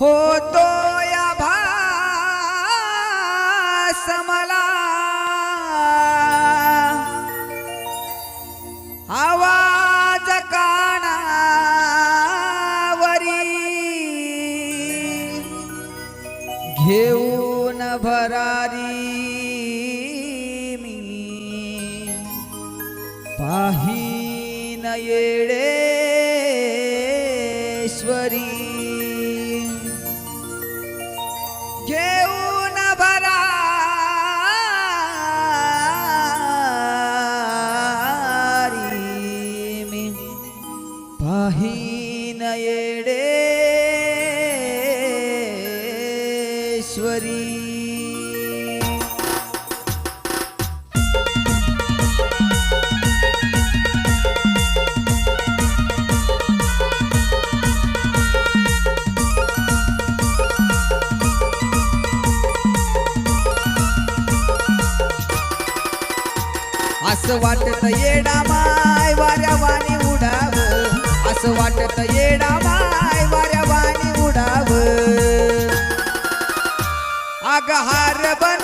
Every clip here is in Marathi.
होतो या भास मला. आवाज कानावरी घेऊन भरारी मी. पाही Yedeshwari Que una abrazo me. असं वाटत येडा माय वाऱ्या वाणी उडाव. असं वाटत येडा माय वाऱ्या वाणी उडाव. आग हार बन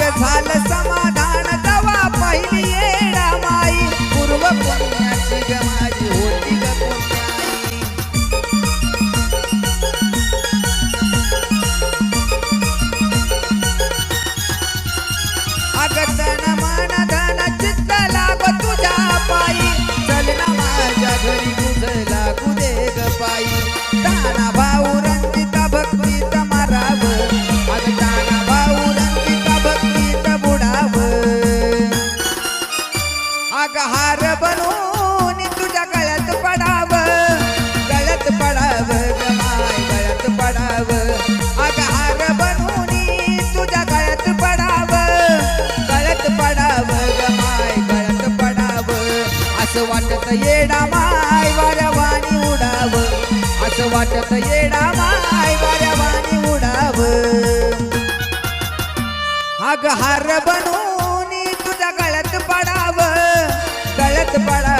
झालं समाज असं वाटत येडा माय वाऱ्या वाणी उडाव. आग हार बनून तुझा गळत पडाव. गळत पडाव